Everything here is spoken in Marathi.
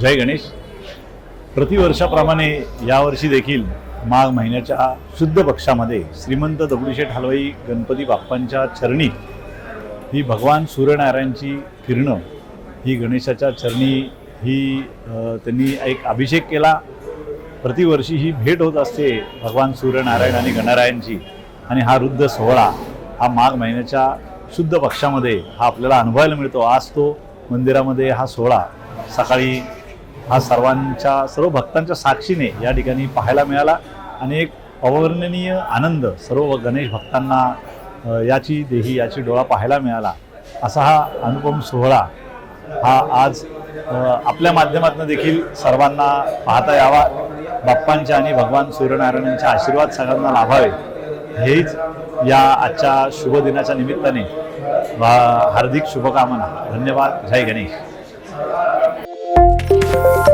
जय गणेश. प्रतिवर्षाप्रमाणे यावर्षी देखील माघ महिन्याच्या शुद्ध पक्षामध्ये श्रीमंत दगडूशेठ हलवाई गणपती बाप्पांच्या चरणी ही भगवान सूर्यनारायणची किरणं ही गणेशाच्या चरणी ही त्यांनी एक अभिषेक केला. प्रतिवर्षी ही भेट होत असते भगवान सूर्यनारायण आणि गणरायांची. आणि हा रुद्ध सोहळा हा माघ महिन्याच्या शुद्ध पक्षामध्ये हा आपल्याला अनुभवायला मिळतो. आज तो मंदिरामध्ये हा सोहळा सकाळी हा सर्वांच्या सर्व भक्तांच्या साक्षीने या ठिकाणी पाहायला मिळाला. आणि एक अवर्णनीय आनंद सर्व गणेश भक्तांना याची देही याची डोळा पाहायला मिळाला. असा हा अनुपम सोहळा हा आज आपल्या माध्यमातून देखील सर्वांना पाहता यावा. बाप्पांच्या आणि भगवान सूर्यनारायणांचे आशीर्वाद सगळ्यांना लाभावे. हेच या आजच्या शुभ दिनाच्या निमित्ताने. वा- हार्दिक शुभकामना. धन्यवाद. जय गणेश. Bye.